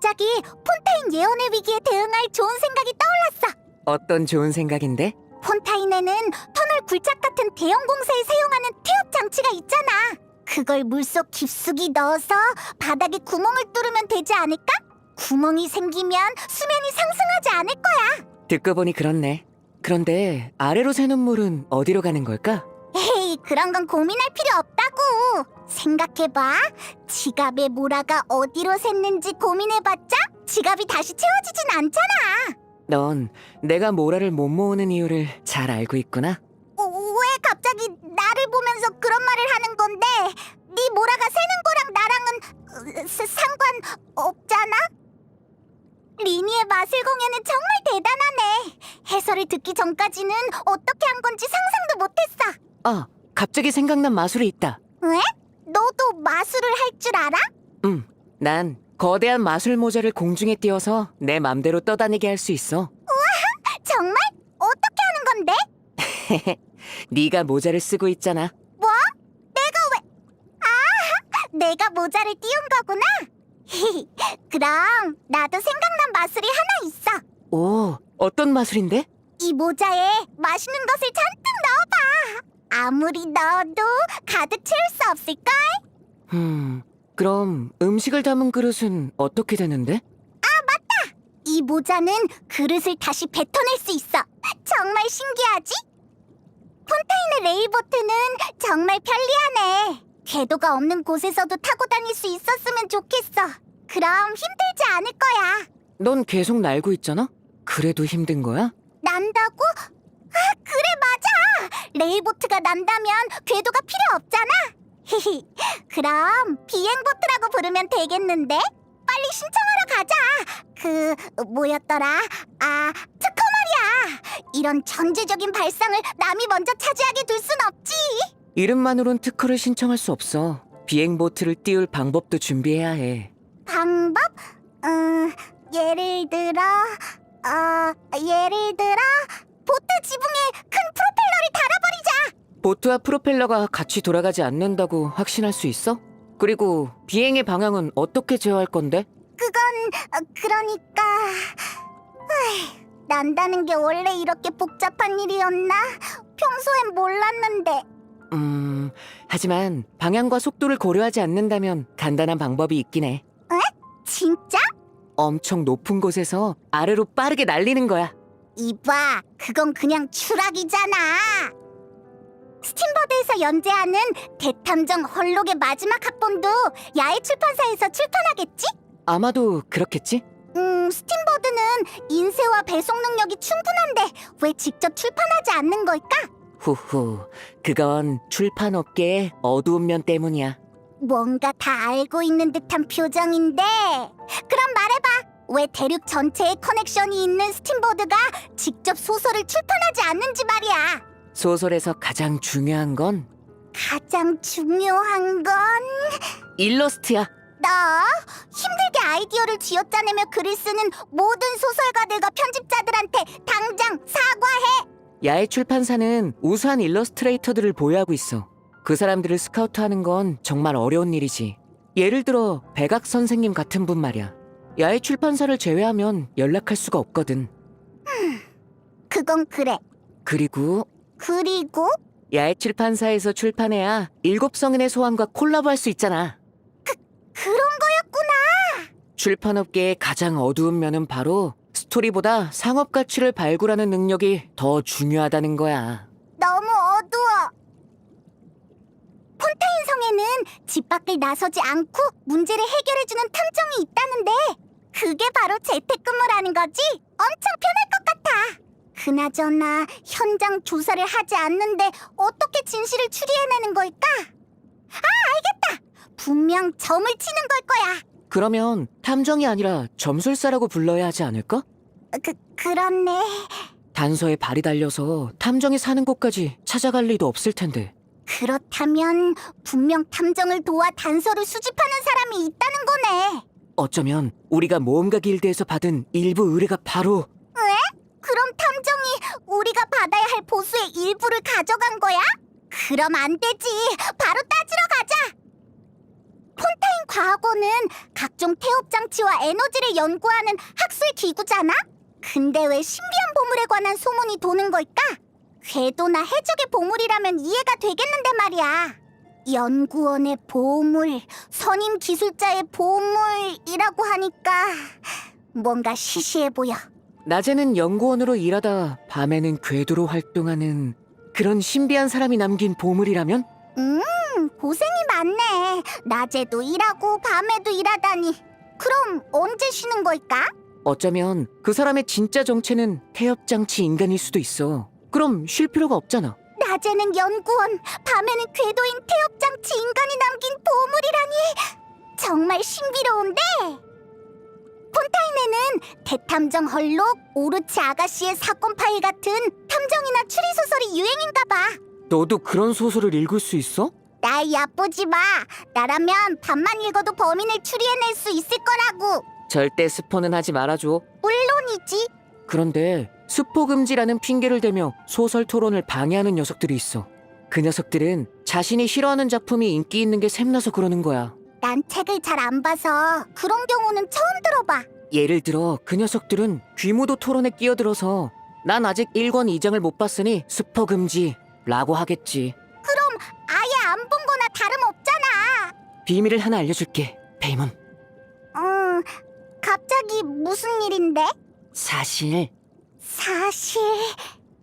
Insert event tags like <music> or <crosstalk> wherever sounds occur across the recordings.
갑자기 폰타인 예언의 위기에 대응할 좋은 생각이 떠올랐어. 어떤 좋은 생각인데? 폰타인에는 터널 굴착 같은 대형 공사에 사용하는 태엽 장치가 있잖아. 그걸 물속 깊숙이 넣어서 바닥에 구멍을 뚫으면 되지 않을까? 구멍이 생기면 수면이 상승하지 않을 거야. 듣고 보니 그렇네. 그런데 아래로 새는 물은 어디로 가는 걸까? 그런 건 고민할 필요 없다고. 생각해봐. 지갑에 모라가 어디로 샜는지 고민해봤자 지갑이 다시 채워지진 않잖아. 넌 내가 모라를 못 모으는 이유를 잘 알고 있구나. 어, 왜 갑자기 나를 보면서 그런 말을 하는 건데? 네 모라가 새는 거랑 나랑은 어, 사- 상관 없잖아. 리니의 마술 공연은 정말 대단하네. 해설을 듣기 전까지는 어떻게 한 건지 상상도 못했어. 아, 갑자기 생각난 마술이 있다. 왜? 너도 마술을 할 줄 알아? 음, 난 거대한 마술 모자를 공중에 띄워서 내 맘대로 떠다니게 할 수 있어. 정말? 어떻게 하는 건데? <laughs> 네가 모자를 쓰고 있잖아. 뭐? 내가 왜? 아, 내가 모자를 띄운 거구나. <laughs> 그럼 나도 생각난 마술이 하나 있어. 오, 어떤 마술인데? 이 모자에 맛있는 것을 잔뜩 넣어봐. 아무리 넣어도 가득 채울 수 없을걸? 음, 그럼 음식을 담은 그릇은 어떻게 되는데? 이 모자는 그릇을 다시 뱉어낼 수 있어. 정말 신기하지? 폰타인의 레일보트는 정말 편리하네. 궤도가 없는 곳에서도 타고 다닐 수 있었으면 좋겠어. 그럼 힘들지 않을 거야. 넌 계속 날고 있잖아? 그래도 힘든 거야? 난다고? 아, 그래 맞아. 레일보트가 난다면 궤도가 필요 없잖아. 히히. 그럼 비행보트라고 부르면 되겠는데? 빨리 신청하러 가자. 그 뭐였더라? 아, 특허 말이야. 이런 전제적인 발상을 남이 먼저 차지하게 둘 순 없지. 이름만으론 특허를 신청할 수 없어. 비행보트를 띄울 방법도 준비해야 해. 방법? 음, 예를 들어, 어, 예를 들어 보트 지붕에 큰 프로펠러를 달아버리자. 보트와 프로펠러가 같이 돌아가지 않는다고 확신할 수 있어? 그리고 비행의 방향은 어떻게 제어할 건데? 그건 어, 그러니까 으이, 난다는 게 원래 이렇게 복잡한 일이었나? 평소엔 몰랐는데 음, 하지만 방향과 속도를 고려하지 않는다면 간단한 방법이 있긴 해. 진짜? 엄청 높은 곳에서 아래로 빠르게 날리는 거야. 이봐, 그건 그냥 추락이잖아. 스팀버드에서 연재하는 대탐정 헐록의 마지막 합본도 야외 출판사에서 출판하겠지? 아마도 그렇겠지? 음, 스팀버드는 인쇄와 배송 능력이 충분한데 왜 직접 출판하지 않는 걸까? 후후, 그건 출판 업계의 어두운 면 때문이야. 뭔가 다 알고 있는 듯한 표정인데 그럼 말해봐 왜 대륙 전체에 커넥션이 있는 스팀버드가 직접 소설을 출판하지 않는지 말이야 소설에서 가장 중요한 건 가장 중요한 건너 일러스트야. 힘들게 아이디어를 쥐어짜내며 글을 쓰는 모든 소설가들과 편집자들한테 당장 사과해 야외 출판사는 우수한 일러스트레이터들을 보유하고 있어. 그 사람들을 스카우트하는 건 정말 어려운 일이지. 예를 들어 백악 선생님 같은 분 말이야. 야외 출판사를 제외하면 연락할 수가 없거든. 그건 그래 그리고 그리고 야외 출판사에서 출판해야 일곱 성인의 소환과 콜라보할 수 있잖아. 그런 거였구나 출판업계의 가장 어두운 면은 바로 스토리보다 상업 가치를 발굴하는 능력이 더 중요하다는 거야. 너무 어두워. 폰타인 성에는 집 밖을 나서지 않고 문제를 해결해주는 탐정이 있다는데 그게 바로 재택근무라는 거지? 엄청 편할 것 같아. 그나저나 현장 조사를 하지 않는데 어떻게 진실을 추리해내는 걸까? 아 알겠다. 분명 점을 치는 걸 거야. 그러면 탐정이 아니라 점술사라고 불러야 하지 않을까? 그 그렇네. 단서에 발이 달려서 탐정이 사는 곳까지 찾아갈 리도 없을 텐데. 그렇다면 분명 탐정을 도와 단서를 수집하는 사람이 있다는 거네. 어쩌면 우리가 모험가 길드에서 받은 일부 의뢰가 바로 그럼 탐정이 우리가 받아야 할 보수의 일부를 가져간 거야? 그럼 안 되지. 바로 따지러 가자. 폰타인 과학원은 각 각종 태엽 장치와 에너지를 연구하는 학술 기구잖아? 근데 왜 신비한 보물에 관한 소문이 도는 걸까? 궤도나 해적의 보물이라면 이해가 되겠는데 말이야. 연구원의 보물, 선임 기술자의 보물이라고 하니까 뭔가 시시해 보여. 낮에는 연구원으로 일하다 밤에는 궤도로 활동하는 그런 신비한 사람이 남긴 보물이라면? 음, 고생이 많네. 낮에도 일하고 밤에도 일하다니. 그럼 언제 쉬는 걸까? 어쩌면 그 사람의 진짜 정체는 태엽장치 인간일 수도 있어. 그럼 쉴 필요가 없잖아. 낮에는 연구원, 밤에는 궤도인 태엽장치 인간이 남긴 보물이라니. 정말 신비로운데? 폰타인에는 대탐정 헐록, 오르치 아가씨의 사건 파일 같은 탐정이나 추리 소설이 유행인가 봐. 너도 그런 소설을 읽을 수 있어? 날 얕보지 마. 나라면 밤만 읽어도 범인을 추리해낼 수 있을 거라고. 절대 스포는 하지 말아줘. 물론이지. 그런데 스포 금지라는 핑계를 대며 소설 토론을 방해하는 녀석들이 있어. 그 녀석들은 자신이 싫어하는 작품이 인기 있는 게 샘나서 그러는 거야. 난 책을 잘 안 봐서 그런 경우는 처음 들어봐. 예를 들어 그 녀석들은 귀무도 토론에 끼어들어서 난 아직 1권 2장을 못 봤으니 스포 금지 라고 하겠지. 그럼 아예 안 본 거나 다름없잖아. 비밀을 하나 알려줄게, 페이몬. 음, 갑자기 무슨 일인데? 사실, 사실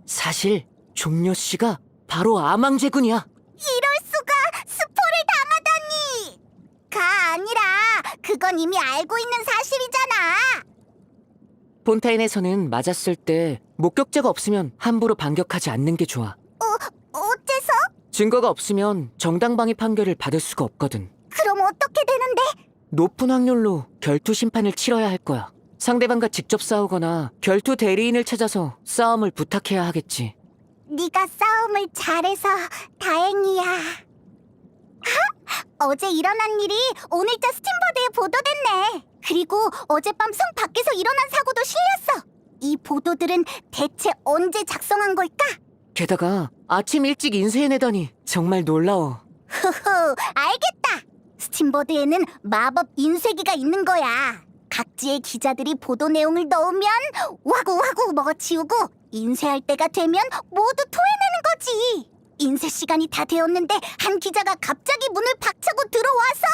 사실 종려 씨가 바로 아망제군이야. 이럴 수가 스포를 당하다니. 가 아니라 그건 이미 알고 있는 사실이잖아. 폰타인에서는 맞았을 때 목격자가 없으면 함부로 반격하지 않는 게 좋아. 어째서? 증거가 없으면 정당방위 판결을 받을 수가 없거든. 그럼 어떻게 되는데? 높은 확률로 결투 심판을 치러야 할 거야. 상대방과 직접 싸우거나 결투 대리인을 찾아서 싸움을 부탁해야 하겠지. 네가 싸움을 잘해서 다행이야. 하? 어제 일어난 일이 오늘자 스팀버드에 보도됐네. 그리고 어젯밤 성 밖에서 일어난 사고도 실렸어. 이 보도들은 대체 언제 작성한 걸까? 게다가 아침 일찍 인쇄해내다니 정말 놀라워. <laughs> 후후, 알겠다. 스팀버드에는 마법 인쇄기가 있는 거야. 각지의 기자들이 보도 내용을 넣으면 와구와구 먹어치우고 인쇄할 때가 되면 모두 토해내는 거지. 인쇄 시간이 다 되었는데 한 기자가 갑자기 문을 박차고 들어와서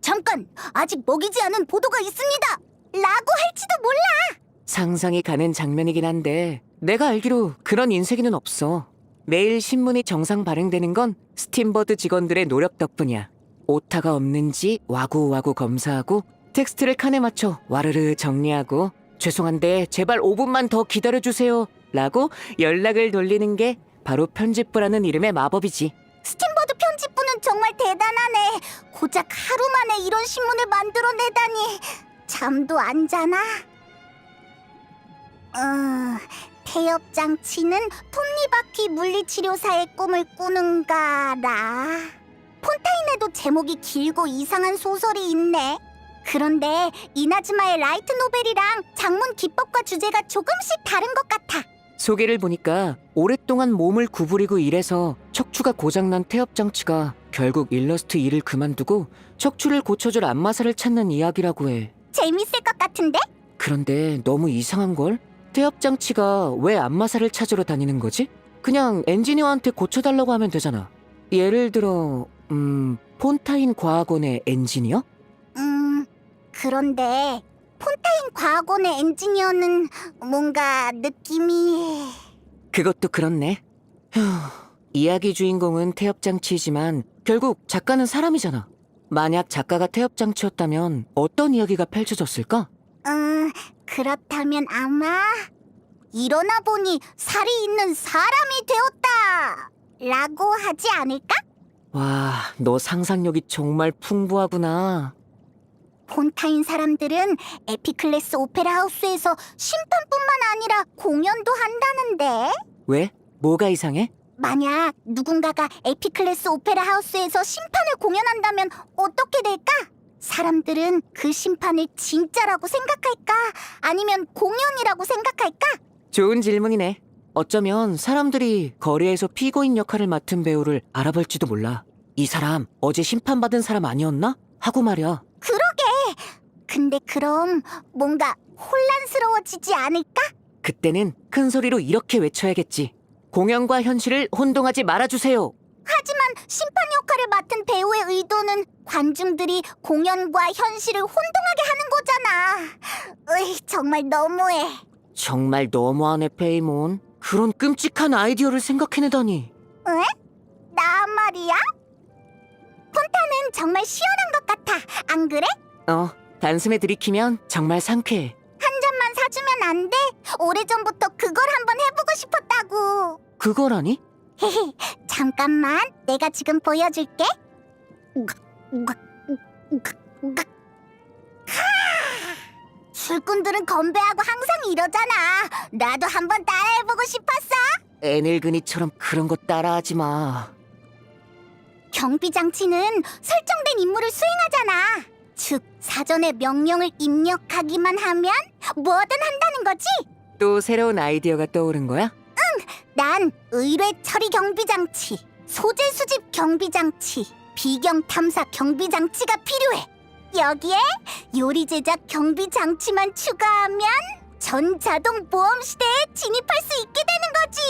잠깐 아직 먹이지 않은 보도가 있습니다. 라고 할지도 몰라. 상상이 가는 장면이긴 한데 내가 알기로 그런 인쇄기는 없어. 매일 신문이 정상 발행되는 건 스팀버드 직원들의 노력 덕분이야. 오타가 없는지 와구와구 검사하고 텍스트를 칸에 맞춰 와르르 정리하고 죄송한데 제발 5분만 더 기다려주세요 라고 연락을 돌리는 게 바로 편집부라는 이름의 마법이지. 스팀버드 편집부는 정말 대단하네. 고작 하루 만에 이런 신문을 만들어내다니 잠도 안 자나? 어, 태엽 장치는 톱니바퀴 물리치료사의 꿈을 꾸는가라. 폰타인에도 제목이 길고 이상한 소설이 있네. 그런데 이나즈마의 라이트 노벨이랑 장문 기법과 주제가 조금씩 다른 것 같아. 소개를 보니까 오랫동안 몸을 구부리고 일해서 척추가 고장난 태엽 장치가 결국 일러스트 일을 그만두고 척추를 고쳐줄 안마사를 찾는 이야기라고 해. 재밌을 것 같은데? 그런데 너무 이상한 걸? 태엽 장치가 왜 안마사를 찾으러 다니는 거지? 그냥 엔지니어한테 고쳐달라고 하면 되잖아. 예를 들어, 음, 폰타인 과학원의 엔지니어? 음, 그런데 폰타인 과학원의 엔지니어는 뭔가 느낌이 그것도 그렇네. 휴, 이야기 주인공은 태엽 장치이지만 결국 작가는 사람이잖아. 만약 작가가 태엽 장치였다면 어떤 이야기가 펼쳐졌을까? 음, 그렇다면 아마 일어나 보니 살이 있는 사람이 되었다. 라고 하지 않을까? 와, 너 상상력이 정말 풍부하구나. 폰타인 사람들은 에피클래스 오페라 하우스에서 심판뿐만 아니라 공연도 한다는데 왜? 뭐가 이상해? 만약 누군가가 에피클래스 오페라 하우스에서 심판을 공연한다면 어떻게 될까? 사람들은 그 심판을 진짜라고 생각할까? 아니면 공연이라고 생각할까? 좋은 질문이네. 어쩌면 사람들이 거리에서 피고인 역할을 맡은 배우를 알아볼지도 몰라. 이 사람 어제 심판받은 사람 아니었나? 하고 말이야. 그러게. 근데 그럼 뭔가 혼란스러워지지 않을까? 그때는 큰 소리로 이렇게 외쳐야겠지. 공연과 현실을 혼동하지 말아주세요. 하지만 심판 역할을 맡은 배우의 의도는 관중들이 공연과 현실을 혼동하게 하는 거잖아. 으이, 정말 너무해. 정말 너무하네, 페이몬. 그런 끔찍한 아이디어를 생각해내다니. 나 말이야? 폰타는 정말 시원한 것 같아. 안 그래? 어, 단숨에 들이키면 정말 상쾌해. 한 잔만 사주면 안 돼? 오래전부터 그걸 한번 해보고 싶었다고. 그거라니? 잠깐만. 내가 지금 보여줄게. 술꾼들은 건배하고 항상 이러잖아. 나도 한번 따라해보고 싶었어. 애늙은이처럼 그런 거 따라하지 마. 경비 장치는 설정된 임무를 수행하잖아. 즉 사전에 명령을 입력하기만 하면 뭐든 한다는 거지. 또 새로운 아이디어가 떠오른 거야? 난 의뢰 처리 경비 장치, 소재 수집 경비 장치, 비경 탐사 경비 장치가 필요해. 여기에 요리 제작 경비 장치만 추가하면 전 자동 보험 시대에 진입할 수 있게 되는 거지.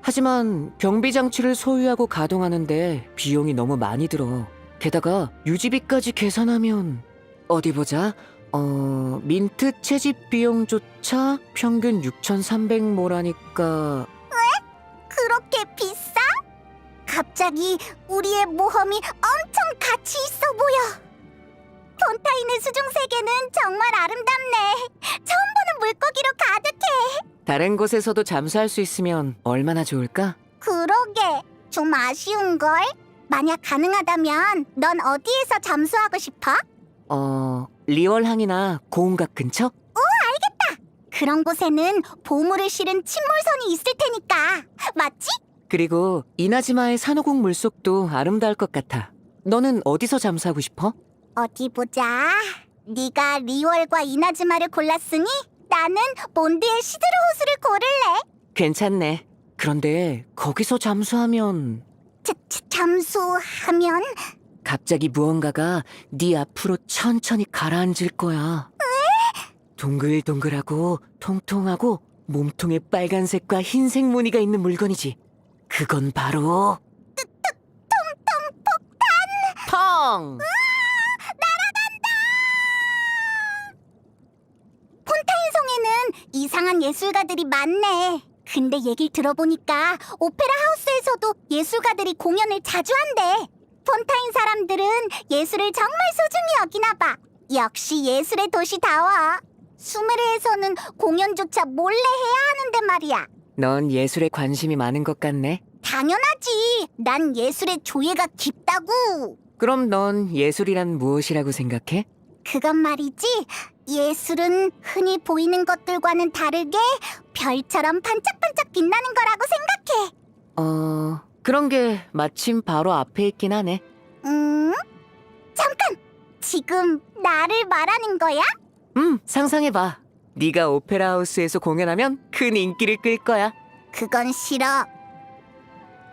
하지만 경비 장치를 소유하고 가동하는데 비용이 너무 많이 들어. 게다가 유지비까지 계산하면 어디 보자. 어, 민트 채집 비용조차 평균 6,300모라니까 그렇게 비싸? 갑자기 우리의 모험이 엄청 가치 있어 보여. 폰타인의 수중 세계는 정말 아름답네. 처음 보는 물고기로 가득해. 다른 곳에서도 잠수할 수 있으면 얼마나 좋을까? 그러게 좀 아쉬운 걸. 만약 가능하다면 넌 어디에서 잠수하고 싶어? 어, 리월항이나 고운각 근처? 그런 곳에는 보물을 실은 침몰선이 있을 테니까. 맞지? 그리고 이나즈마의 산호국 물속도 아름다울 것 같아. 너는 어디서 잠수하고 싶어? 어디 보자. 네가 리월과 이나즈마를 골랐으니 나는 몬드의 시드르 호수를 고를래. 괜찮네. 그런데 거기서 잠수하면 자, 자, 잠수하면 갑자기 무언가가 네 앞으로 천천히 가라앉을 거야. 동글동글하고 통통하고 몸통에 빨간색과 흰색 무늬가 있는 물건이지. 그건 바로 통통 폭탄. 펑. 폰타인 성에는 이상한 예술가들이 많네. 근데 얘길 들어보니까 오페라 하우스에서도 예술가들이 공연을 자주 한대. 폰타인 사람들은 예술을 정말 소중히 여기나 봐. 역시 예술의 도시다워. 수메르에서는 공연조차 몰래 해야 하는데 말이야. 넌 예술에 관심이 많은 것 같네. 당연하지. 난 예술의 조예가 깊다고. 그럼 넌 예술이란 무엇이라고 생각해? 그건 말이지. 예술은 흔히 보이는 것들과는 다르게 별처럼 반짝반짝 빛나는 거라고 생각해. 어, 그런 게 마침 바로 앞에 있긴 하네. 음? 잠깐! 지금 나를 말하는 거야? 음, 상상해봐. 네가 오페라 하우스에서 공연하면 큰 인기를 끌 거야. 그건 싫어.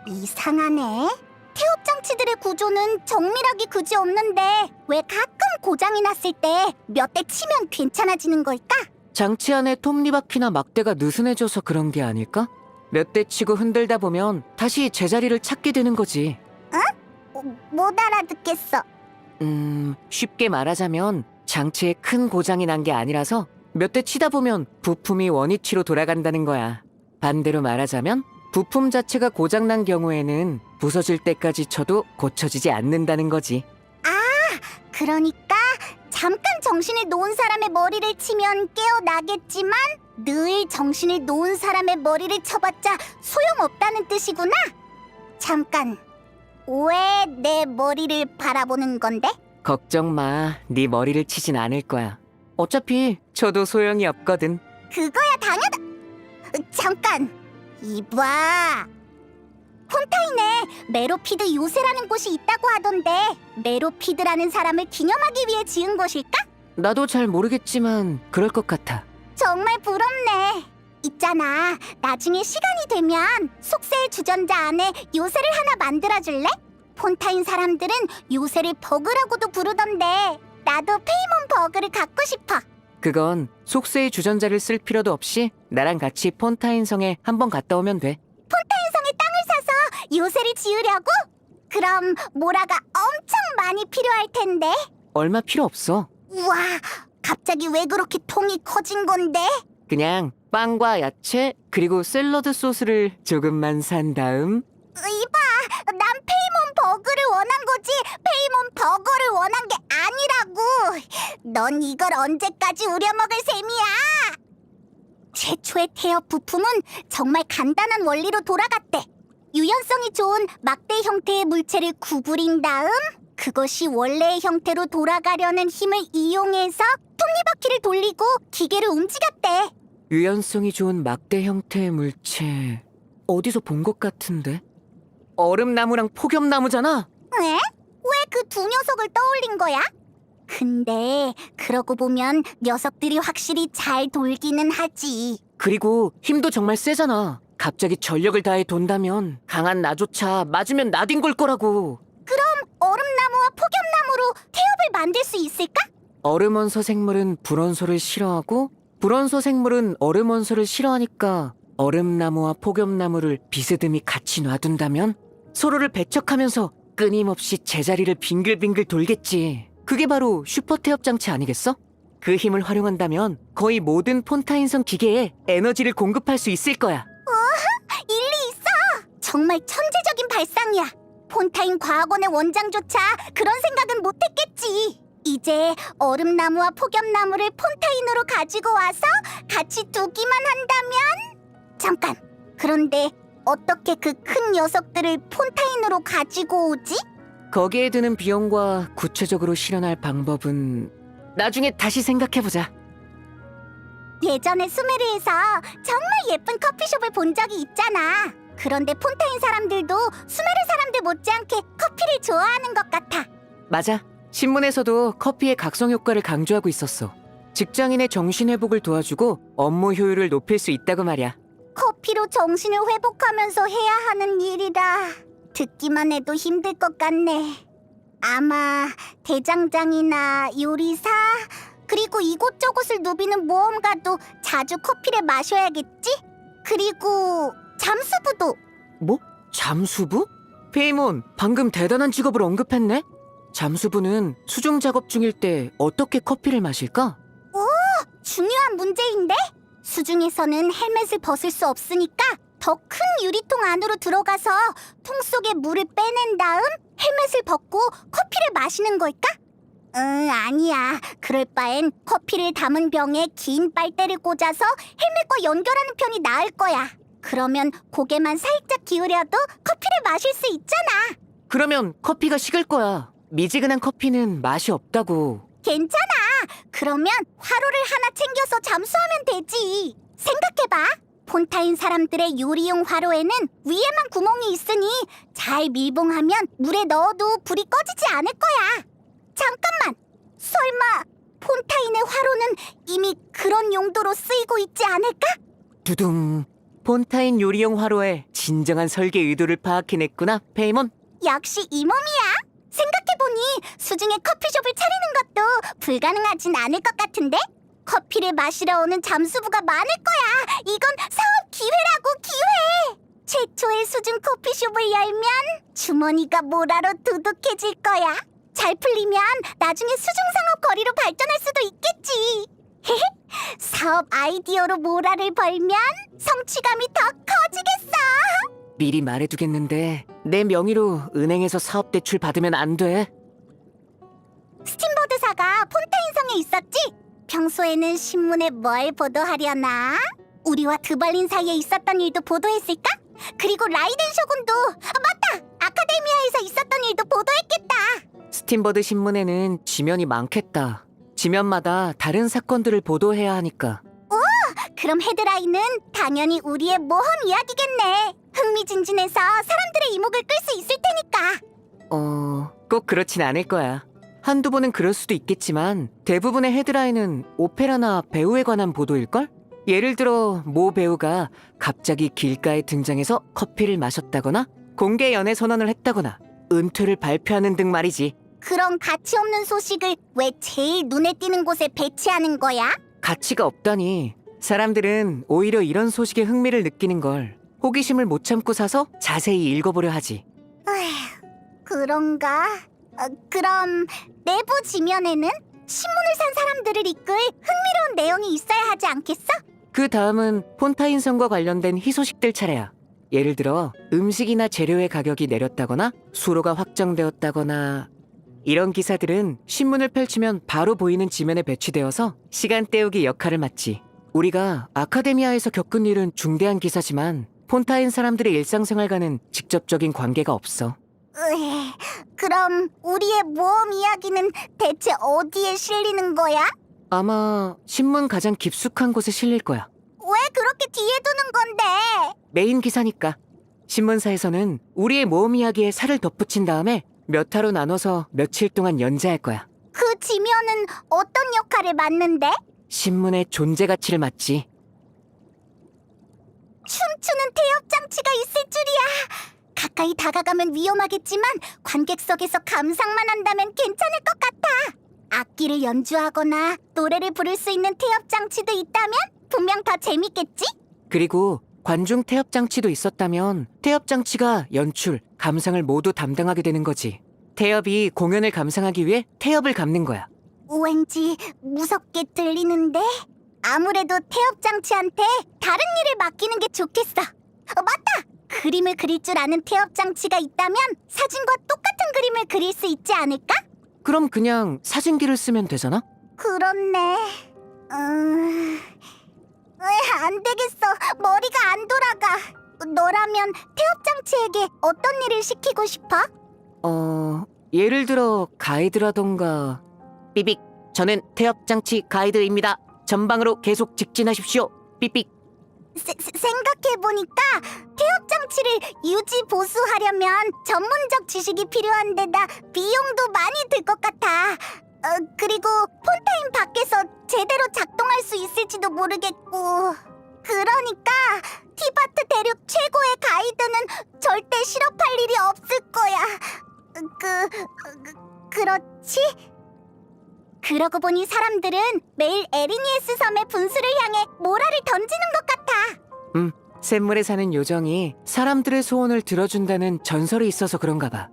이상하네. 태엽 장치들의 구조는 정밀하기 그지 없는데 왜 가끔 고장이 났을 때 몇 대 치면 괜찮아지는 걸까? 장치 안에 톱니바퀴나 막대가 느슨해져서 그런 게 아닐까? 몇 대 치고 흔들다 보면 다시 제자리를 찾게 되는 거지. 어, 못 알아듣겠어. 음, 쉽게 말하자면 장치에 큰 고장이 난 게 아니라서 몇 대 치다 보면 부품이 원위치로 돌아간다는 거야. 반대로 말하자면 부품 자체가 고장 난 경우에는 부서질 때까지 쳐도 고쳐지지 않는다는 거지. 그러니까 잠깐 정신을 놓은 사람의 머리를 치면 깨어나겠지만 늘 정신을 놓은 사람의 머리를 쳐봤자 소용없다는 뜻이구나. 잠깐, 왜 내 머리를 바라보는 건데? 걱정 마. 네 머리를 치진 않을 거야. 어차피 저도 소용이 없거든. 그거야 당연하. 으, 잠깐, 이봐. 폰타인에 메로피드 요새라는 곳이 있다고 하던데 메로피드라는 사람을 기념하기 위해 지은 곳일까? 나도 잘 모르겠지만 그럴 것 같아. 정말 부럽네. 있잖아, 나중에 시간이 되면 속세의 주전자 안에 요새를 하나 만들어줄래? 폰타인 사람들은 요새를 버그라고도 부르던데 나도 페이몬 버그를 갖고 싶어. 그건 속세의 주전자를 쓸 필요도 없이 나랑 같이 폰타인 성에 한번 갔다 오면 돼. 사서 요새를 지으려고? 그럼 모라가 엄청 많이 필요할 텐데. 얼마 필요 없어. 우와, 갑자기 왜 그렇게 통이 커진 건데? 그냥 빵과 야채 그리고 샐러드 소스를 조금만 산 다음 이봐, 난 페이몬 버그를 원한 거지 페이몬 버거를 원한 게 아니라고. 넌 이걸 언제까지 우려먹을 셈이야? 최초의 태엽 부품은 정말 간단한 원리로 돌아갔대. 유연성이 좋은 막대 형태의 물체를 구부린 다음 그것이 원래의 형태로 돌아가려는 힘을 이용해서 톱니바퀴를 돌리고 기계를 움직였대. 유연성이 좋은 막대 형태의 물체 어디서 본 것 같은데? 얼음나무랑 폭염나무잖아. 왜? 왜 그 두 녀석을 떠올린 거야? 근데 그러고 보면 녀석들이 확실히 잘 돌기는 하지. 그리고 힘도 정말 세잖아. 갑자기 전력을 다해 돈다면 강한 나조차 맞으면 나뒹굴 거라고. 얼음나무와 폭염나무로 태엽을 만들 수 있을까? 얼음원소 생물은 불원소를 싫어하고 불원소 생물은 얼음원소를 싫어하니까 얼음나무와 폭염나무를 비스듬히 같이 놔둔다면 서로를 배척하면서 끊임없이 제자리를 빙글빙글 돌겠지. 그게 바로 슈퍼태엽 장치 아니겠어? 그 힘을 활용한다면 거의 모든 폰타인성 기계에 에너지를 공급할 수 있을 거야. 정말 천재적인 발상이야. 폰타인 과학원의 원장조차 그런 생각은 못했겠지. 이제 얼음나무와 폭염나무를 폰타인으로 가지고 와서 같이 두기만 한다면 잠깐. 그런데 어떻게 그 큰 녀석들을 폰타인으로 가지고 오지? 거기에 드는 비용과 구체적으로 실현할 방법은 나중에 다시 생각해보자. 예전에 수메르에서 정말 예쁜 커피숍을 본 적이 있잖아. 그런데 폰타인 사람들도 수메르 사람들 못지않게 커피를 좋아하는 것 같아. 맞아. 신문에서도 커피의 각성 효과를 강조하고 있었어. 직장인의 정신 회복을 도와주고 업무 효율을 높일 수 있다고 말이야. 커피로 정신을 회복하면서 해야 하는 일이라 듣기만 해도 힘들 것 같네. 아마 대장장이나 요리사 그리고 이곳저곳을 누비는 모험가도 자주 커피를 마셔야겠지? 그리고 잠수부도 뭐? 잠수부? 페이몬, 방금 대단한 직업을 언급했네? 잠수부는 수중 작업 중일 때 어떻게 커피를 마실까? 중요한 문제인데 수중에서는 헬멧을 벗을 수 없으니까 더 큰 유리통 안으로 들어가서 통 속에 물을 빼낸 다음 헬멧을 벗고 커피를 마시는 걸까? 응 아니야 그럴 바엔 커피를 담은 병에 긴 빨대를 꽂아서 헬멧과 연결하는 편이 나을 거야 그러면 고개만 살짝 기울여도 커피를 마실 수 있잖아 그러면 커피가 식을 거야. 미지근한 커피는 맛이 없다고. 괜찮아. 그러면 화로를 하나 챙겨서 잠수하면 되지. 생각해봐. 폰타인 사람들의 요리용 화로에는 위에만 구멍이 있으니 잘 밀봉하면 물에 넣어도 불이 꺼지지 않을 거야. 잠깐만. 설마 폰타인의 화로는 이미 그런 용도로 쓰이고 있지 않을까? 두둥. 폰타인 요리용 화로의 진정한 설계 의도를 파악해냈구나, 페이몬. 역시 이 몸이야. 생각해보니 수중에 커피숍을 차리는 것도 불가능하진 않을 것 같은데? 커피를 마시러 오는 잠수부가 많을 거야. 이건 사업 기회라고 기회. 최초의 수중 커피숍을 열면 주머니가 모라로 두둑해질 거야. 잘 풀리면 나중에 수중 상업 거리로 발전할 수도 있겠지. <laughs> 사업 아이디어로 모라를 벌면 성취감이 더 커지겠어. 미리 말해두겠는데 내 명의로 은행에서 사업 대출 받으면 안 돼. 스팀보드사가 폰테인성에 있었지? 평소에는 신문에 뭘 보도하려나? 우리와 드벌린 사이에 있었던 일도 보도했을까? 그리고 라이덴 쇼군도 아, 맞다! 아카데미아에서 있었던 일도 보도했겠다. 스팀버드 신문에는 지면이 많겠다. 지면마다 다른 사건들을 보도해야 하니까. 그럼 헤드라인은 당연히 우리의 모험 이야기겠네. 흥미진진해서 사람들의 이목을 끌 수 있을 테니까. 어, 꼭 그렇진 않을 거야. 한두 번은 그럴 수도 있겠지만 대부분의 헤드라인은 오페라나 배우에 관한 보도일걸? 예를 들어 모 배우가 갑자기 길가에 등장해서 커피를 마셨다거나 공개 연애 선언을 했다거나 은퇴를 발표하는 등 말이지. 그런 가치 없는 소식을 왜 제일 눈에 띄는 곳에 배치하는 거야? 가치가 없다니. 사람들은 오히려 이런 소식에 흥미를 느끼는 걸 호기심을 못 참고 사서 자세히 읽어보려 하지. 에휴, 그런가? 어, 그럼 내부 지면에는 신문을 산 사람들을 이끌 흥미로운 내용이 있어야 하지 않겠어? 그 다음은 폰타인성과 관련된 희소식들 차례야. 예를 들어 음식이나 재료의 가격이 내렸다거나 수로가 확정되었다거나 이런 기사들은 신문을 펼치면 바로 보이는 지면에 배치되어서 시간 때우기 역할을 맡지. 우리가 아카데미아에서 겪은 일은 중대한 기사지만 폰타인 사람들의 일상생활과는 직접적인 관계가 없어. 으이, 그럼 우리의 모험 이야기는 대체 어디에 실리는 거야? 아마 신문 가장 깊숙한 곳에 실릴 거야. 왜 그렇게 뒤에 두는 건데? 메인 기사니까. 신문사에서는 우리의 모험 이야기에 살을 덧붙인 다음에 몇 화로 나눠서 며칠 동안 연재할 거야. 그 지면은 어떤 역할을 맡는데? 신문의 존재 가치를 맞지. 춤추는 태엽 장치가 있을 줄이야. 가까이 다가가면 위험하겠지만 관객석에서 감상만 한다면 괜찮을 것 같아. 악기를 연주하거나 노래를 부를 수 있는 태엽 장치도 있다면 분명 더 재밌겠지? 그리고 관중 태엽 장치도 있었다면 태엽 장치가 연출, 감상을 모두 담당하게 되는 거지. 태엽이 공연을 감상하기 위해 태엽을 감는 거야. 왠지 무섭게 들리는데 아무래도 태엽 장치한테 다른 일을 맡기는 게 좋겠어. 어, 맞다. 그림을 그릴 줄 아는 태엽 장치가 있다면 사진과 똑같은 그림을 그릴 수 있지 않을까? 그럼 그냥 사진기를 쓰면 되잖아? 그렇네. 음... 으, 안 되겠어. 머리가 안 돌아가. 너라면 태엽 장치에게 어떤 일을 시키고 싶어? 어, 예를 들어 가이드라던가 삐빅, 저는 태엽 장치 가이드입니다. 전방으로 계속 직진하십시오. 삐빅. 세- 세- 생각해보니까 태엽 장치를 유지 보수하려면 전문적 지식이 필요한 데다 비용도 많이 들 것 같아. 어, 그리고 폰타인 밖에서 제대로 작동할 수 있을지도 모르겠고. 그러니까 티바트 대륙 최고의 가이드는 절대 실업할 일이 없을 거야. 그, 그 그렇지? 그러고 보니 사람들은 매일 에리니에스 섬의 분수를 향해 모라를 던지는 것 같아. 샘물에 사는 요정이 사람들의 소원을 들어준다는 전설이 있어서 그런가 봐.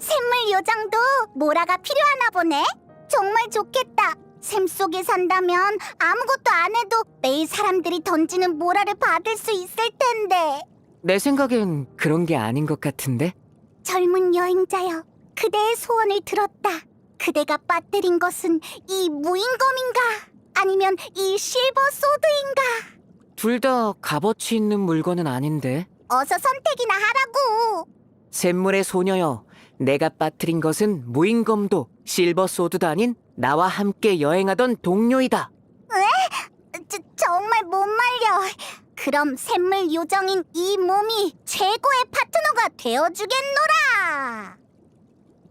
샘물 요정도 모라가 필요하나 보네. 정말 좋겠다. 샘 속에 산다면 아무것도 안 해도 매일 사람들이 던지는 모라를 받을 수 있을 텐데. 내 생각엔 그런 게 아닌 것 같은데? 젊은 여행자여, 그대의 소원을 들었다. 그대가 빠뜨린 것은 이 무인검인가? 아니면 이 실버 소드인가? 둘 다 값어치 있는 물건은 아닌데. 어서 선택이나 하라고. 샘물의 소녀여, 내가 빠뜨린 것은 무인검도 실버 소드도 아닌 나와 함께 여행하던 동료이다. 저, 정말 못 말려. 그럼 샘물 요정인 이 몸이 최고의 파트너가 되어주겠노라.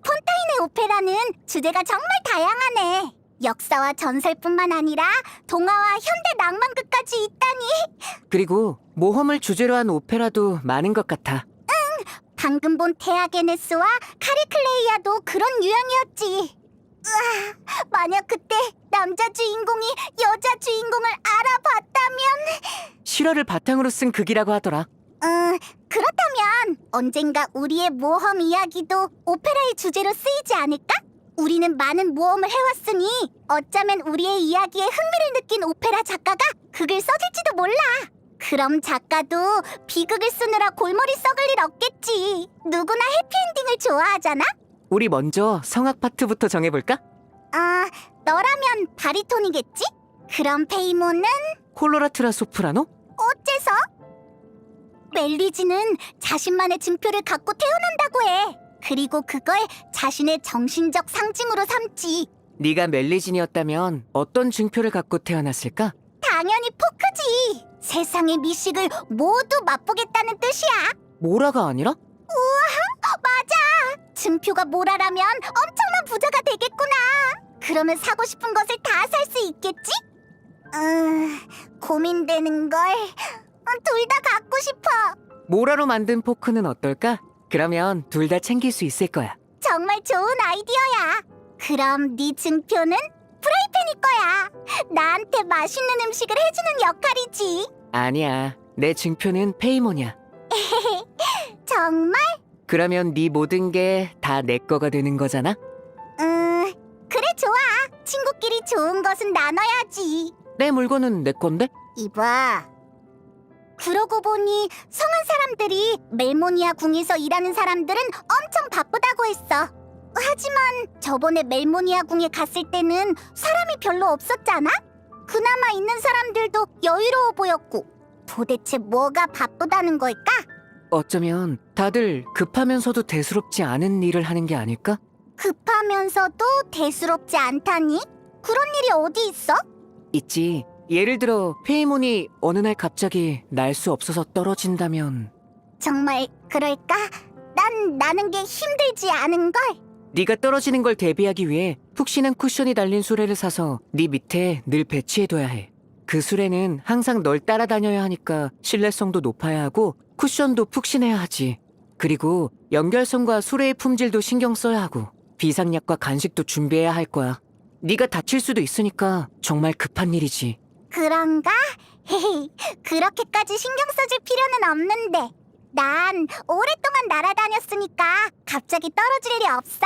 폰타인의 오페라는 주제가 정말 다양하네. 역사와 전설뿐만 아니라 동화와 현대 낭만극까지 있다니. 그리고 모험을 주제로 한 오페라도 많은 것 같아. 방금 본 테아게네스와 카리클레이아도 그런 유형이었지. 으아, 만약 그때 남자 주인공이 여자 주인공을 알아봤다면. 실화를 바탕으로 쓴 극이라고 하더라. 음, 그렇다면 언젠가 우리의 모험 이야기도 오페라의 주제로 쓰이지 않을까? 우리는 많은 모험을 해왔으니 어쩌면 우리의 이야기에 흥미를 느낀 오페라 작가가 극을 써줄지도 몰라. 그럼 작가도 비극을 쓰느라 골머리 썩을 일 없겠지. 누구나 해피엔딩을 좋아하잖아? 우리 먼저 성악 파트부터 정해볼까? 아, 너라면 바리톤이겠지? 그럼 페이모는 콜로라트라 소프라노? 어째서? 멜리지는 자신만의 증표를 갖고 태어난다고 해. 그리고 그걸 자신의 정신적 상징으로 삼지. 네가 멜리진이었다면 어떤 증표를 갖고 태어났을까? 당연히 포크지. 세상의 미식을 모두 맛보겠다는 뜻이야. 모라가 아니라? 맞아. 증표가 모라라면 엄청난 부자가 되겠구나. 그러면 사고 싶은 것을 다 살 수 있겠지? 음, 고민되는 걸. 둘 다 갖고 싶어. 모라로 만든 포크는 어떨까? 그러면 둘 다 챙길 수 있을 거야. 정말 좋은 아이디어야. 그럼 네 증표는 프라이팬일 거야. 나한테 맛있는 음식을 해주는 역할이지. 아니야. 내 증표는 페이몬이야. <laughs> 정말? 그러면 네 모든 게 다 내 거가 되는 거잖아? 음, 그래 좋아. 친구끼리 좋은 것은 나눠야지. 내 물건은 내 건데? 이봐. 그러고 보니 성한 사람들이 멜모니아 궁에서 일하는 사람들은 엄청 바쁘다고 했어. 하지만 저번에 멜모니아 궁에 갔을 때는 사람이 별로 없었잖아? 그나마 있는 사람들도 여유로워 보였고 도대체 뭐가 바쁘다는 걸까? 어쩌면 다들 급하면서도 대수롭지 않은 일을 하는 게 아닐까? 급하면서도 대수롭지 않다니? 그런 일이 어디 있어? 있지. 예를 들어 페이몬이 어느 날 갑자기 날 수 없어서 떨어진다면 정말 그럴까? 난 나는 게 힘들지 않은 걸. 네가 떨어지는 걸 대비하기 위해 푹신한 쿠션이 달린 수레를 사서 네 밑에 늘 배치해둬야 해. 그 수레는 항상 널 따라다녀야 하니까 신뢰성도 높아야 하고 쿠션도 푹신해야 하지. 그리고 연결선과 수레의 품질도 신경 써야 하고 비상약과 간식도 준비해야 할 거야. 네가 다칠 수도 있으니까 정말 급한 일이지. 그런가? 헤헤, 그렇게까지 신경 써줄 필요는 없는데. 난 오랫동안 날아다녔으니까 갑자기 떨어질 일이 없어.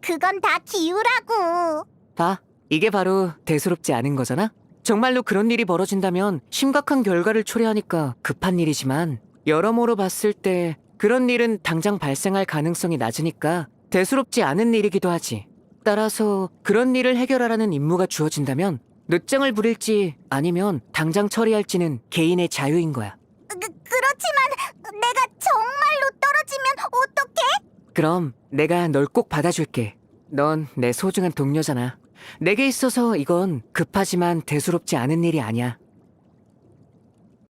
그건 다 기우라고. 봐, 이게 바로 대수롭지 않은 거잖아? 정말로 그런 일이 벌어진다면 심각한 결과를 초래하니까 급한 일이지만 여러모로 봤을 때 그런 일은 당장 발생할 가능성이 낮으니까 대수롭지 않은 일이기도 하지. 따라서 그런 일을 해결하라는 임무가 주어진다면 늦장을 부릴지 아니면 당장 처리할지는 개인의 자유인 거야. 그, 그렇지만 내가 정말로 떨어지면 어떡해? 그럼 내가 널 꼭 받아줄게. 넌 내 소중한 동료잖아. 내게 있어서 이건 급하지만 대수롭지 않은 일이 아니야.